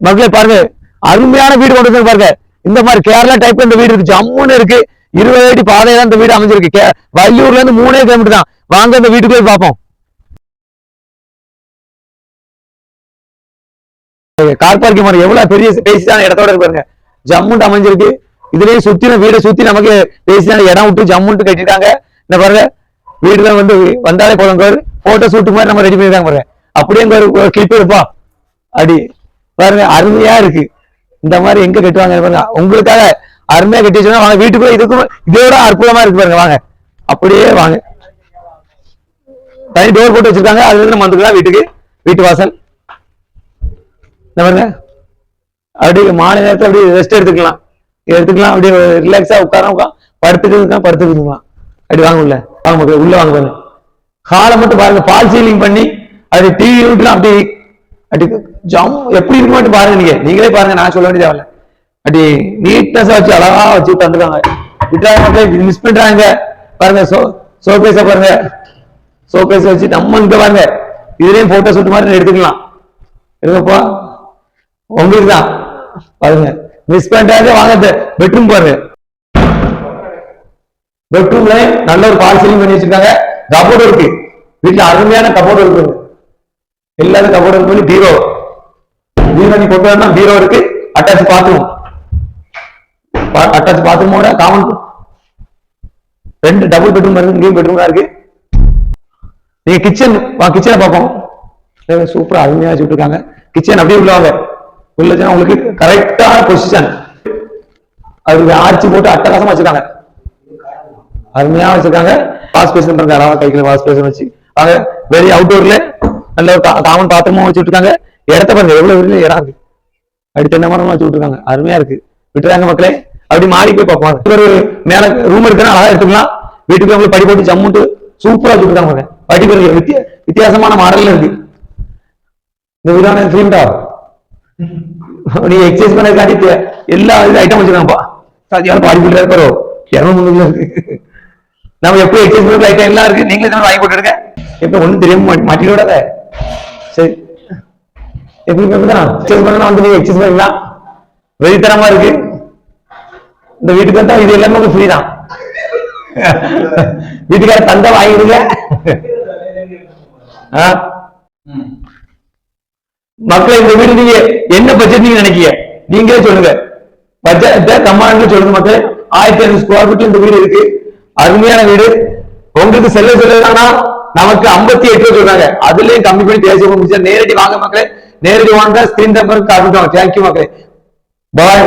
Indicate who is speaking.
Speaker 1: மக்களே பாருங்க அருமையான வீடு கொண்டு வந்து பாருங்க. இந்த மாதிரி கேரளா டைப் இந்த வீடு இருக்கு. ஜம்முன்னு இருக்கு. இருபது அடி பாதையில இந்த வீடு அமைஞ்சிருக்கு. கே- வள்ளியூர்ல இருந்து மூணே கிலோமீட்டர் தான். வாங்க இந்த வீட்டுக்குள்ளே பார்ப்போம். கார் பார்க்கிங் மாதிரி எவ்வளவு பெரிய பேசியான இடத்தோட இருக்கு பாருங்க. ஜம்முன்ட்டு அமைஞ்சிருக்கு. இதுலயே சுத்தின வீடை சுத்தி நமக்கு பேசியான இடம் விட்டு ஜம்முன்ட்டு கட்டிட்டாங்க. இந்த பாருங்க வீடுல வந்து வந்தாலே போதும் போட்டோ ஷூட்டு மாதிரி நம்ம ரெடி பண்ணிருக்காங்க பாருங்க. அப்படியே இங்க ஒரு கிளிப் எடுப்பா. அடி. பாருங்க அருமையா இருக்கு. இந்த மாதிரி எங்க கட்டுவாங்க பாருங்க உங்களுக்காக அருமையா கட்டி வச்சுன்னா வாங்க வீட்டுக்குள்ள இதுக்கும் இதோட அற்புதமா இருக்கு பாருங்க வாங்க. அப்படியே வாங்க. தனி டோர் போட்டு வச்சிருக்காங்க. அதுல இருந்து நம்ம வந்துக்கலாம் வீட்டுக்கு. வீட்டு வாசல். என்ன பாருங்க. அப்படியே மாலை நேரத்தில் அப்படியே ரெஸ்ட் எடுத்துக்கலாம். எடுத்துக்கலாம் அப்படியே ரிலாக்ஸா உட்காரம் படுத்துக்கலாம் படுத்துக்கிறதுக்கலாம் அப்படி வாங்க உள்ள. வாங்க மக்களே உள்ள வாங்க பாருங்க. ஹாலை மட்டும் பாருங்க பால் சீலிங் பண்ணி அது டிவி யூனிட்லாம் அப்படி அப்படி ஜம் எப்படி இருக்க மட்டும் பாருங்க நீங்க. நீங்களே பாருங்க நான் சொல்ல வேண்டியது தேவையில்ல அப்படி நீட்னஸா வச்சு அழகா வச்சு தந்துருக்காங்க. விட்டாங்க மிஸ் பண்றாங்க. பாருங்க சோ ஷோகேஸ பாருங்க. ஷோகேஸ் வச்சு நம்ம இங்க பாருங்க. இதுலயும் போட்டோ ஷூட் மாதிரி எடுத்துக்கலாம். இருங்கப்பா உங்களுக்கு தான். பாருங்க. மிஸ் பண்றாங்க வாங்க பெட்ரூம் பாருங்க. பெட்ரூம்ல நல்ல ஒரு பால் சீலிங் பண்ணி வச்சிருக்காங்க. கபோர்டு இருக்கு. வீட்டுல அருமையான கபோர்டு இருக்கு. எல்லாரும் கபோர்டு பண்ணி பீரோ பீரோ நீ கொண்டு வரணும் பீரோ இருக்கு. அட்டாச் பாத்ரூம் அட்டாச் பாத்ரூமோட காமன் ரெண்டு டபுள் பெட்ரூம் இருக்கு இங்கேயும் பெட்ரூம் இருக்கு. நீங்க கிச்சன் வா கிச்சனை பார்ப்போம். சூப்பரா அருமையா வச்சுட்டு இருக்காங்க கிச்சன் அப்படியே உள்ள வாங்க. உள்ள வச்சா உங்களுக்கு கரெக்டான பொசிஷன் அதுக்கு ஆர்ச்சி போட்டு அட்டகாசமா வச்சிருக்காங்க. அருமையா வச்சிருக்காங்க. வாஷ் பேசன் பாருங்க அழகா கைக்குள்ள வாஷ் பேசன் வச்சு. அவங்க வெளிய அவுட்டோர்ல நல்ல ஒரு காமன் பாத்திரமும் வச்சு விட்டுருக்காங்க இடத்த பாருங்க எவ்வளவு வெளியில இடம் இருக்கு. அப்படி தென்னை மரமா வச்சு விட்டுருக்காங்க அருமையா இருக்கு. விட்டுறாங்க மக்களே. அப்படி மாடி போய் பார்ப்பாங்க ஒரு மேல ரூம் இருக்குன்னா அழகா எடுத்துக்கலாம். வீட்டுக்கு உங்களுக்கு படி போட்டு ஜம்முட்டு சூப்பரா வச்சுருக்காங்க பாருங்க படி பாருங்க வித்திய வித்தியாசமான மாடல்ல இருக்கு. இந்த வீடான ஃபீல்டா நீ எக்ஸசைஸ் பண்ணதுக்காண்டி தே- எல்லா இது ஐட்டம் வச்சிருக்காங்கப்பா. சாத்தியான பாடி போட்டு இருக்கிறோ இரநூறு முந்நூறுல இருக்கு. நம்ம எப்படி எக்ஸசைஸ் பண்ணுற ஐட்டம் எல்லாம் இருக்கு? நீங்களே வாங்கி போட்டுருங்க. எப்ப ஒன்றும் தெரியாம மாட்டி- மாட்டிட்டு விடாத சரி. எப்படி தான் எக்ஸசைஸ் பண்ணா வந்து நீங்க எக்ஸசைஸ் பண்ணலாம் வெளித்தனமா இருக்கு. இந்த வீட்டுக்கு வந்தா இது எல்லாமே ஃப்ரீ தான். வீட்டுக்கார தந்தை வாங்கிடுங்க மக்களை இந்த வீடு நீங்க என்ன பட்ஜெட் நீங்க நினைக்கீங்க? நீங்களே சொல்லுங்க. பட்ஜெட் கம்மாண்ட்ல சொல்லுங்க மக்கள். ஆயிரத்தி ஐநூறு ஸ்கொயர் ஃபீட் இந்த வீடு இருக்கு. அருமையான வீடு. உங்களுக்கு செல்ல சொல்லலாம்னா நமக்கு 58 எட்டு சொல்றாங்க அதுலயும் கம்மி பண்ணி பேச முடிஞ்சா நேரடி வாங்க மக்களே. நேரடி வாங்க ஸ்கிரீன் நம்பர் காட்டுவாங்க தேங்க்யூ மக்களே. பாய்